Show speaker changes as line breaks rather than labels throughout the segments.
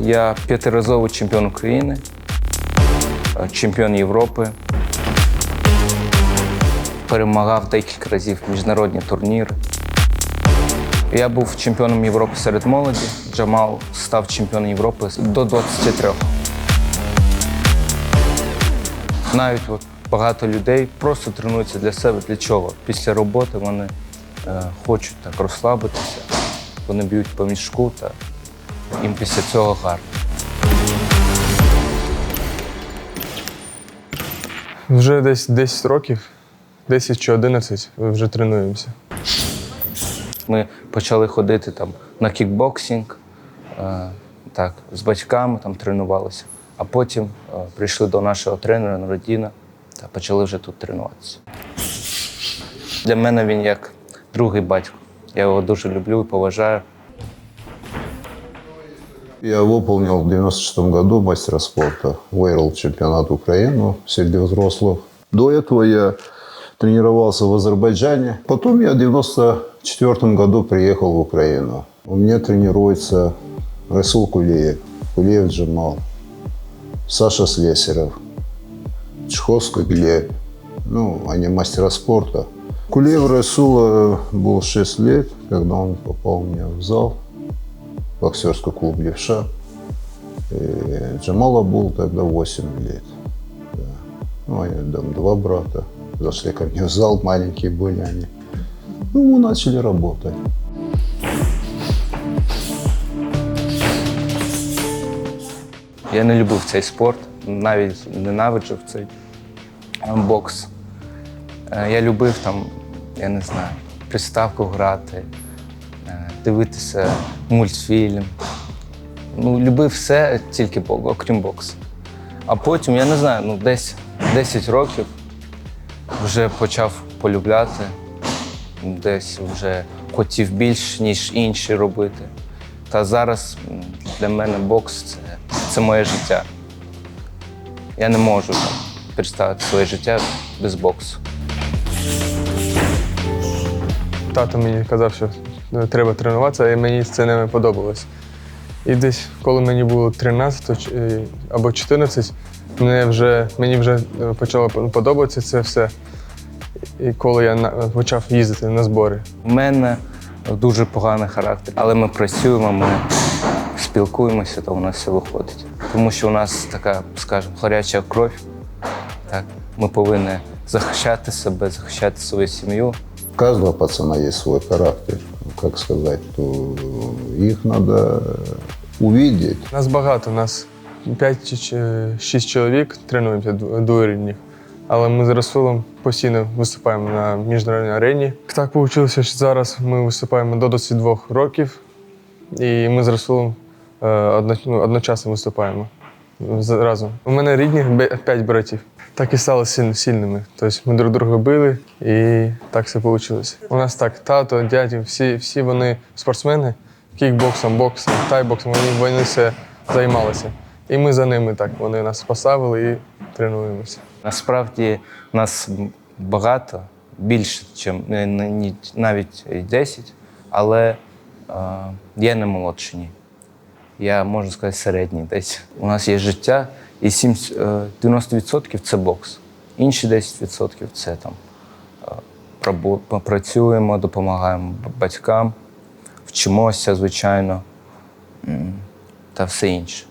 Я п'ятиразовий чемпіон України, е, чемпіон Європи. Перемагав декілька разів міжнародні турніри. Я був чемпіоном Європи серед молоді. Джамал став чемпіоном Європи до 23. Навіть от багато людей просто тренуються для себе. Для чого? Після роботи вони е, хочуть так розслабитися, вони б'ють по мішку та їм після цього гарно.
Вже десь 10 років, 10 чи 11 вже тренуємося.
Ми почали ходити там на кікбоксинг, е, так, з батьками там тренувалися, а потім е, прийшли до нашого тренера Нуродіна та почали вже тут тренуватися. Для мене він як другий батько. Я його дуже люблю і поважаю.
Я выполнил в 96 году мастера спорта World чемпионат Украины среди взрослых. До этого я тренировался в Азербайджане. Потом я в 94 году приехал в Украину. У меня тренируется Расул Кулиев, Кулиев Джамал, Саша Слесарев, Чховский Глеб. Ну, они мастера спорта. Кулиев Расула был 6 лет, когда он попал меня в зал боксерский клуб «Левша». И Джамала был тогда 8 лет. Да. Ну, они там два брата. Зашли ко мне в зал, маленькие были они. Ну, мы начали работать.
Я не любив цей спорт, навіть ненавиджив цей е, бокс. Е, Я любив там, я не знаю, приставку грати, е, дивитися мультфільм. Ну, любив все тільки окрім боксу. А потім, я не знаю, ну десь 10 років вже почав полюбляти, десь вже хотів більш, ніж інші робити. Та зараз для мене бокс це, це моє життя. Я не можу представити своє життя без боксу.
Тато мені казав, що е, треба тренуватися, і мені це не подобалось. І десь, коли мені було 13 е, або 14, мені вже, мені вже е, почало подобатися це все. І коли я почав їздити на збори.
У мене дуже поганий характер, але ми працюємо, ми спілкуємося, то у нас все виходить. Тому що у нас така, скажімо, гаряча кров. Так? Ми повинні захищати себе, захищати свою сім'ю.
У каждого пацана есть свой характер. Как сказать, то их надо увидеть.
Нас багато, нас 5 чи 6 чоловік тренуємося дво- двоюрідних. Але ми з Расулом постійно виступаємо на міжнародній арені. Так вийшло, що зараз ми виступаємо до 22 років, і ми з Расулом е, ну, одночасно виступаємо з- разом. У мене рідних 5 братів. Так і стали сильними. Тобто ми друг друга били, і так все вийшло. У нас так, тато, дядя, всі, всі вони спортсмени, кікбоксом, боксом, тайбоксом, вони, вони все займалися. І ми за ними так. Вони нас поставили і тренуємося.
Насправді нас багато, більше, ніж навіть і 10, але е, я не молодший. Я можу сказати середній десь. У нас є життя, і 7, е, 90% це бокс. Інші 10% це там е, попрацюємо, допомагаємо батькам, вчимося, звичайно, та все інше.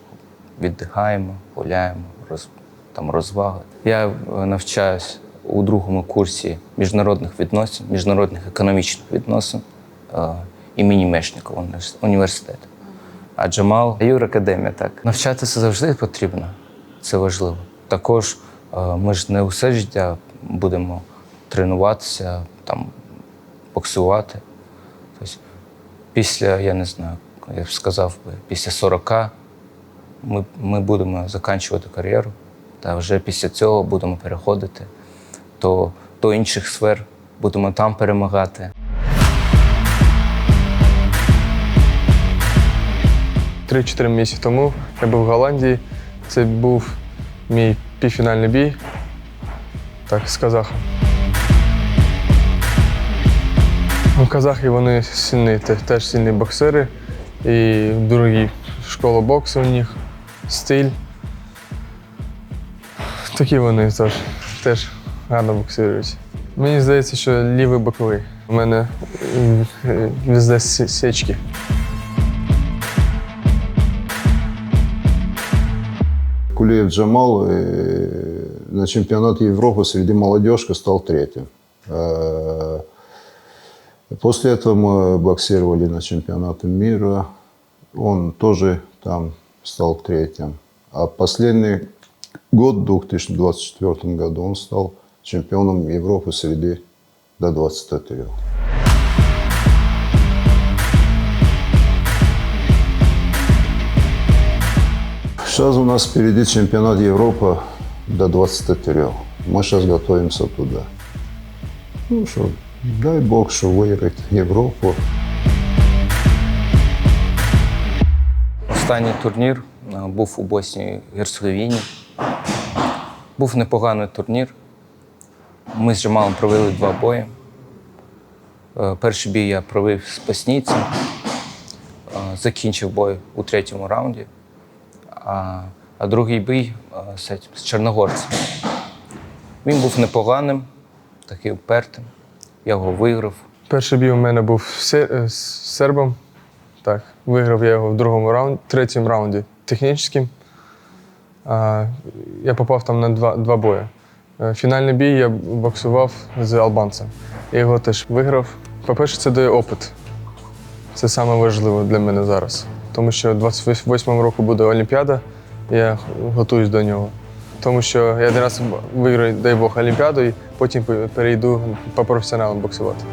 Віддихаємо, гуляємо, роз, там розваги. Я е, навчаюсь у другому курсі міжнародних відносин, міжнародних економічних відносин імені Мешнікова універс- університету. А Джамал Юракадемія, так. Навчатися завжди потрібно. Це важливо. Також е, ми ж не усе життя будемо тренуватися, там, боксувати. Тобто, після, я не знаю, я б сказав би, після 40 ми, ми будемо закінчувати кар'єру, та вже після цього будемо переходити до, до інших сфер, будемо там перемагати.
Три-чотири місяці тому я був в Голландії. Це був мій півфінальний бій. Так, з казахом. Ну, казахи вони сильні, теж сильні боксери і дорогі школа боксу у них, стиль. Такі вони теж, теж гарно боксують. Мені здається, що лівий боковий. У мене е, везде сі-
Кулиев Джамал э, на чемпионате Европы среди молодежки стал третьим. Э, После этого мы боксировали на чемпионате мира. Он тоже там стал третьим. А последний год, в 2024 году, он стал чемпионом Европы среди до 23. Сейчас у нас впереди чемпионат Европы до 23. Мы сейчас готовимся туда. Ну что, дай бог, что выиграть Европу.
Останній турнір е, був у Боснії і Герцеговіні. Був непоганий турнір. Ми з Джамалом провели два бої. Е, Перший бій я провів з боснійцем, е, закінчив бой у третьому раунді, а, другий бій з чорногорцем. Він був непоганим, такий упертим. Я його виграв.
Перший бій у мене був з е, сербом. Так, виграв я його в другому раунді, третьому раунді технічним. Я попав там на два, два бої. Е, Фінальний бій я боксував з албанцем. Я його теж виграв. По-перше, це дає опит. Це саме важливе для мене зараз. Тому що 28-му року буде Олімпіада, я готуюсь до нього. Тому що я один раз виграю, дай Бог, Олімпіаду, і потім перейду по професіоналам боксувати.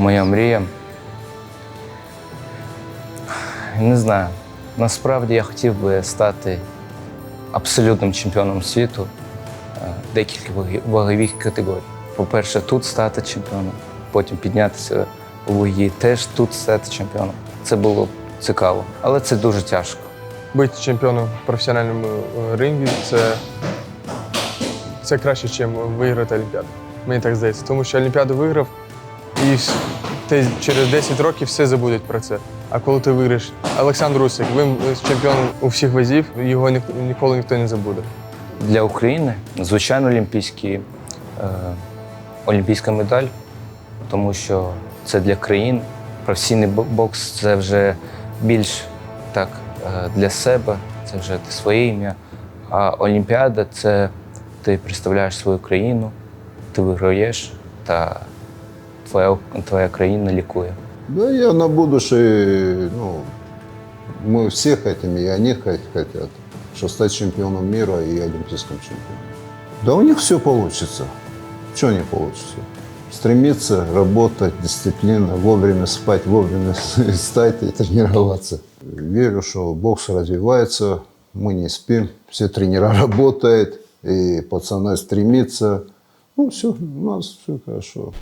Моя мрія. Не знаю. Насправді я хотів би стати абсолютним чемпіоном світу е, декілька вагових категорій. По-перше, тут стати чемпіоном, потім піднятися у вагі, теж тут стати чемпіоном. Це було цікаво, але це дуже тяжко.
Бути чемпіоном в професіональному е, рингі це, це краще, ніж виграти Олімпіаду. Мені так здається. Тому що Олімпіаду виграв, і ти через 10 років все забудуть про це. А коли ти виграєш Олександр Усик, він чемпіон у всіх вазів, його ні- ніколи ніхто не забуде.
Для України, звичайно, олімпійські, е, олімпійська медаль, тому що це для країн. Професійний бокс це вже більш так е, для себе, це вже своє ім'я. А Олімпіада це ти представляєш свою країну, ти виграєш, та твоя, твоя країна лікує.
Да, я на будущее, ну, мы все хотим, и они хот- хотят, что стать чемпионом мира и олимпийским чемпионом. Да у них все получится. Чего не получится? Стремиться, работать, дисциплина, вовремя спать, вовремя встать и тренироваться. Верю, что бокс развивается, мы не спим, все тренера работают, и пацаны стремятся. Ну, все, у нас все хорошо.